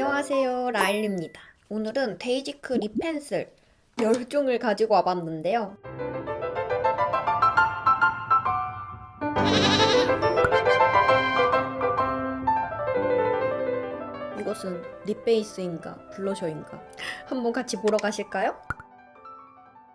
안녕하세요 라일입니다. 오늘은 데이지크 립 펜슬 10종을 가지고 와봤는데요. 이것은 립 베이스인가 블러셔인가? 한번 같이 보러 가실까요?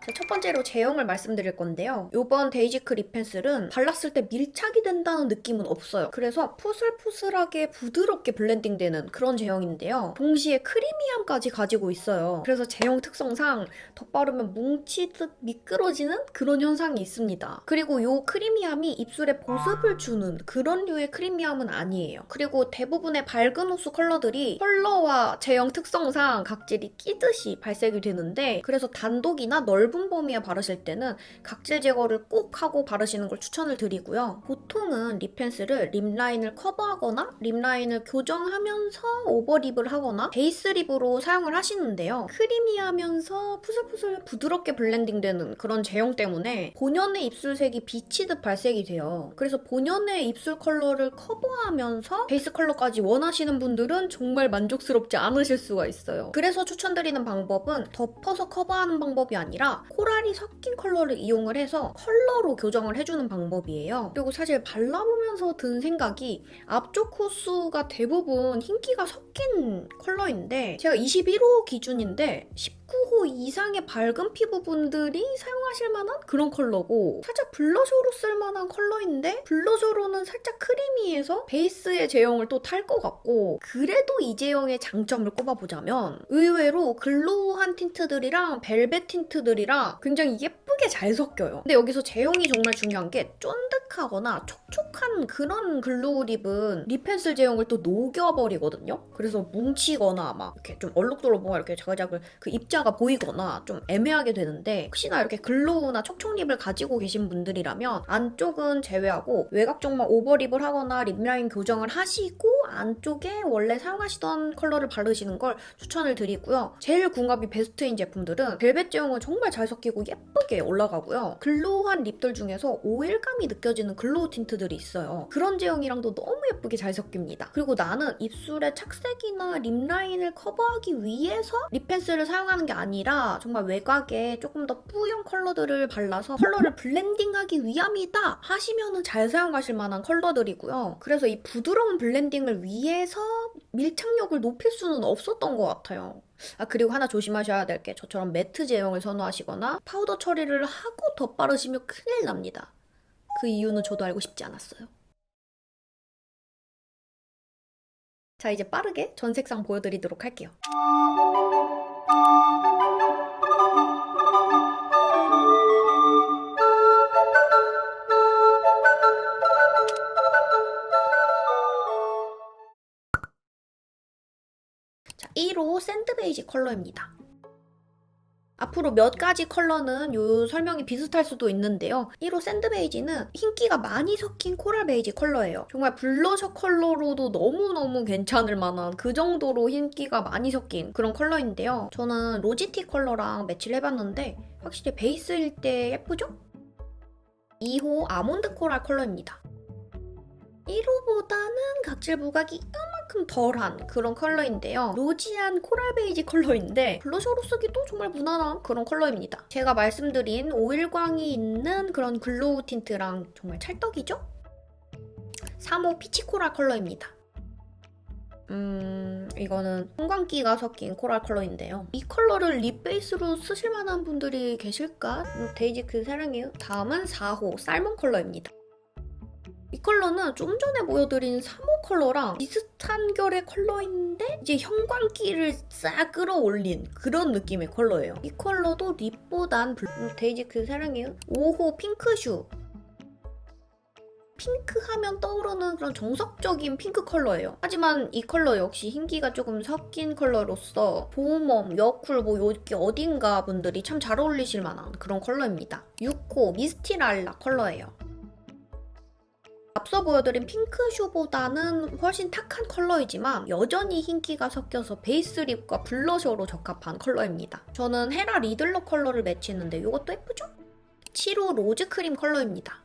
자, 첫 번째로 제형을 말씀드릴 건데요. 이번 데이지크 립 펜슬은 발랐을 때 밀착이 된다는 느낌은 없어요. 그래서 푸슬푸슬하게 부드럽게 블렌딩되는 그런 제형인데요. 동시에 크리미함까지 가지고 있어요. 그래서 제형 특성상 덧바르면 뭉치듯 미끄러지는 그런 현상이 있습니다. 그리고 이 크리미함이 입술에 보습을 주는 그런 류의 크리미함은 아니에요. 그리고 대부분의 밝은 호수 컬러들이 컬러와 제형 특성상 각질이 끼듯이 발색이 되는데 그래서 단독이나 넓은 범위에 바르실 때는 각질 제거를 꼭 하고 바르시는 걸 추천을 드리고요. 보통은 립 펜슬을 립 라인을 커버하거나 립 라인을 교정하면서 오버립을 하거나 베이스 립으로 사용을 하시는데요. 크리미하면서 푸슬푸슬 부드럽게 블렌딩되는 그런 제형 때문에 본연의 입술색이 비치듯 발색이 돼요. 그래서 본연의 입술 컬러를 커버하면서 베이스 컬러까지 원하시는 분들은 정말 만족스럽지 않으실 수가 있어요. 그래서 추천드리는 방법은 덮어서 커버하는 방법이 아니라 코랄이 섞인 컬러를 이용을 해서 컬러로 교정을 해주는 방법이에요. 그리고 사실 발라보면서 든 생각이 앞쪽 호수가 대부분 흰기가 섞인 컬러인데 제가 21호 기준인데 19호 이상의 밝은 피부분들이 사용하실 만한 그런 컬러고 살짝 블러셔로 쓸 만한 컬러인데 블러셔로는 살짝 크리미해서 베이스의 제형을 또 탈 것 같고 그래도 이 제형의 장점을 꼽아보자면 의외로 글로우한 틴트들이랑 벨벳 틴트들이랑 굉장히 예쁘게 잘 섞여요. 근데 여기서 제형이 정말 중요한 게 쫀득하거나 촉촉한 그런 글로우 립은 립 펜슬 제형을 또 녹여버리거든요. 그래서 뭉치거나 막 이렇게 좀 얼룩덜룩 뭔가 이렇게 자글자글 그 입 자가 보이거나 좀 애매하게 되는데 혹시나 이렇게 글로우나 촉촉 립을 가지고 계신 분들이라면 안쪽은 제외하고 외곽 쪽만 오버립을 하거나 립 라인 교정을 하시고 안쪽에 원래 사용하시던 컬러를 바르시는 걸 추천을 드리고요. 제일 궁합이 베스트인 제품들은 벨벳 제형은 정말 잘 섞이고 예쁘게 올라가고요. 글로우한 립들 중에서 오일감이 느껴지는 글로우 틴트들이 있어요. 그런 제형이랑도 너무 예쁘게 잘 섞입니다. 그리고 나는 입술의 착색이나 립 라인을 커버하기 위해서 립 펜슬을 사용하는 게 아니라 정말 외곽에 조금 더 뿌연 컬러들을 발라서 컬러를 블렌딩하기 위함이다 하시면은 잘 사용하실 만한 컬러들이고요. 그래서 이 부드러운 블렌딩을 위해서 밀착력을 높일 수는 없었던 것 같아요. 아 그리고 하나 조심하셔야 될 게 저처럼 매트 제형을 선호하시거나 파우더 처리를 하고 덧바르시면 큰일 납니다. 그 이유는 저도 알고 싶지 않았어요. 자 이제 빠르게 전 색상 보여드리도록 할게요. 자 1호 샌드 베이지 컬러입니다. 앞으로 몇 가지 컬러는 요 설명이 비슷할 수도 있는데요. 1호 샌드 베이지는 흰기가 많이 섞인 코랄 베이지 컬러예요. 정말 블러셔 컬러로도 너무너무 괜찮을 만한 그 정도로 흰기가 많이 섞인 그런 컬러인데요. 저는 로지티 컬러랑 매치를 해봤는데 확실히 베이스일 때 예쁘죠? 2호 아몬드 코랄 컬러입니다. 1호보다는 각질 부각이 이 만큼 덜한 그런 컬러인데요. 로지한 코랄 베이지 컬러인데 블러셔로 쓰기도 정말 무난한 그런 컬러입니다. 제가 말씀드린 오일광이 있는 그런 글로우 틴트랑 정말 찰떡이죠? 3호 피치 코랄 컬러입니다. 음, 이거는 형광기가 섞인 코랄 컬러인데요. 이 컬러를 립 베이스로 쓰실 만한 분들이 계실까? 음, 데이지크 사랑해요. 다음은 4호 살몬 컬러입니다. 이 컬러는 좀 전에 보여드린 3호 컬러랑 비슷한 결의 컬러인데 이제 형광기를 싹 끌어올린 그런 느낌의 컬러예요. 이 컬러도 립보단 블... 음, 데이지크 사랑해요. 5호 핑크슈. 핑크 하면 떠오르는 그런 정석적인 핑크 컬러예요. 하지만 이 컬러 역시 흰기가 조금 섞인 컬러로서 보홈웜, 여쿨 뭐 여기 어딘가 분들이 참 잘 어울리실 만한 그런 컬러입니다. 6호 미스티랄라 컬러예요. 앞서 보여드린 핑크슈보다는 훨씬 탁한 컬러이지만 여전히 흰기가 섞여서 베이스 립과 블러셔로 적합한 컬러입니다. 저는 헤라 리들러 컬러를 매치했는데 이것도 예쁘죠? 7호 로즈 크림 컬러입니다.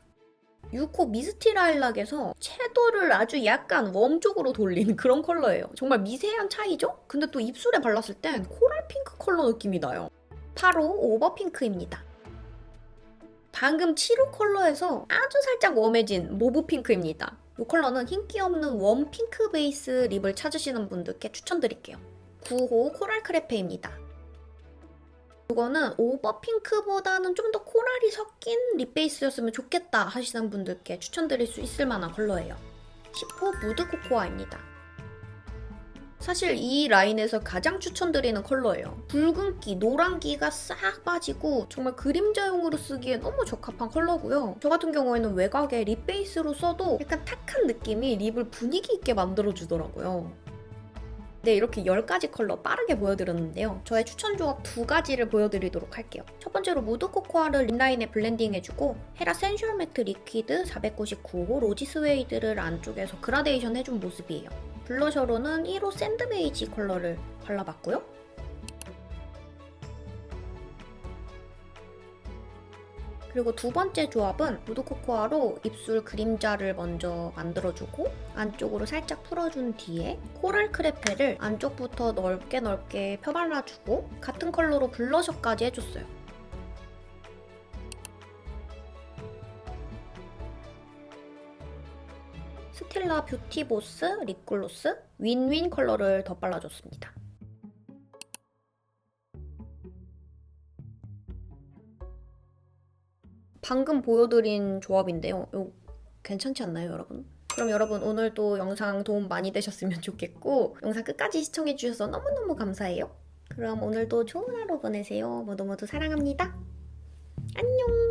유코 미스티 라일락에서 채도를 아주 약간 웜 쪽으로 돌린 그런 컬러예요. 정말 미세한 차이죠? 근데 또 입술에 발랐을 땐 코랄 핑크 컬러 느낌이 나요. 바로 오버핑크입니다. 방금 7호 컬러에서 아주 살짝 웜해진 모브 핑크입니다. 이 컬러는 흰기 없는 웜 핑크 베이스 립을 찾으시는 분들께 추천드릴게요. 9호 코랄 크레페입니다. 이거는 오버 핑크보다는 좀 더 코랄이 섞인 립 베이스였으면 좋겠다 하시는 분들께 추천드릴 수 있을 만한 컬러예요. 10호 무드 코코아입니다. 사실 이 라인에서 가장 추천드리는 컬러예요. 붉은기, 노란기가 싹 빠지고 정말 그림자용으로 쓰기에 너무 적합한 컬러고요. 저 같은 경우에는 외곽에 립 베이스로 써도 약간 탁한 느낌이 립을 분위기 있게 만들어주더라고요. 네, 이렇게 10가지 컬러 빠르게 보여드렸는데요. 저의 추천 조합 두 가지를 보여드리도록 할게요. 첫 번째로 무드 코코아를 립라인에 블렌딩해주고 헤라 센슈얼 매트 리퀴드 499호 로지 스웨이드를 안쪽에서 그라데이션 해준 모습이에요. 블러셔로는 1호 샌드 베이지 컬러를 발라봤고요. 그리고 두 번째 조합은 무드 코코아로 입술 그림자를 먼저 만들어주고 안쪽으로 살짝 풀어준 뒤에 코랄 크레페를 안쪽부터 넓게 넓게 펴발라주고 같은 컬러로 블러셔까지 해줬어요. 스텔라 뷰티보스 립글로스 윈윈 컬러를 덧발라줬습니다. 방금 보여드린 조합인데요. 요 괜찮지 않나요, 여러분? 그럼 여러분 오늘도 영상 도움 많이 되셨으면 좋겠고 영상 끝까지 시청해주셔서 너무너무 감사해요. 그럼 오늘도 좋은 하루 보내세요. 모두 모두 사랑합니다. 안녕!